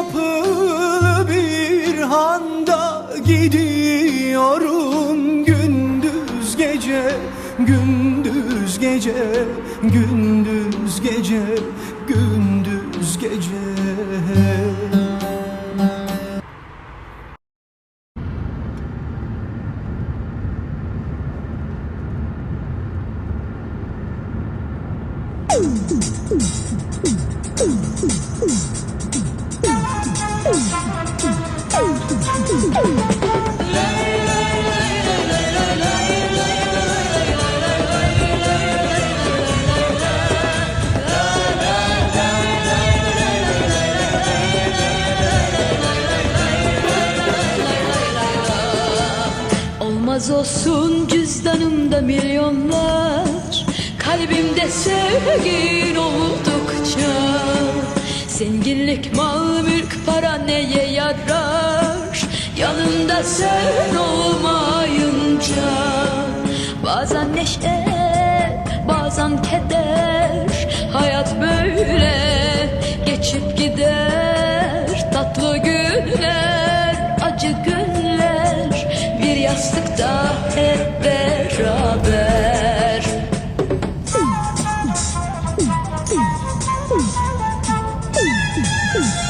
kapılı bir handa gidiyorum gündüz gece gündüz gece gündüz gece gündüz gece Olmaz olsun cüzdanımda milyonlar Kalbimde sevgin oldukça. Zenginlik, mal, mülk, para neye yarar Yanında sen olmayınca Bazen neşe, bazen keder. Hayat böyle geçip gider. Tatlı günler, acı günler. Bir yastıkta hep beraber. Altın,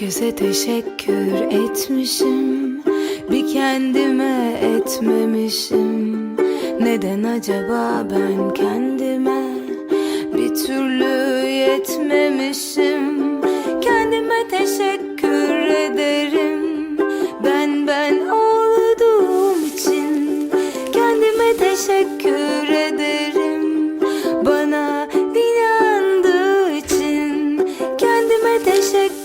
Herkese teşekkür etmişim. Bir kendime etmemişim. Neden acaba ben kendime Bir türlü yetmemişim? Kendime teşekkür ederim. Ben ben olduğum için Kendime teşekkür ederim. Bana inandığı için Kendime teşekkür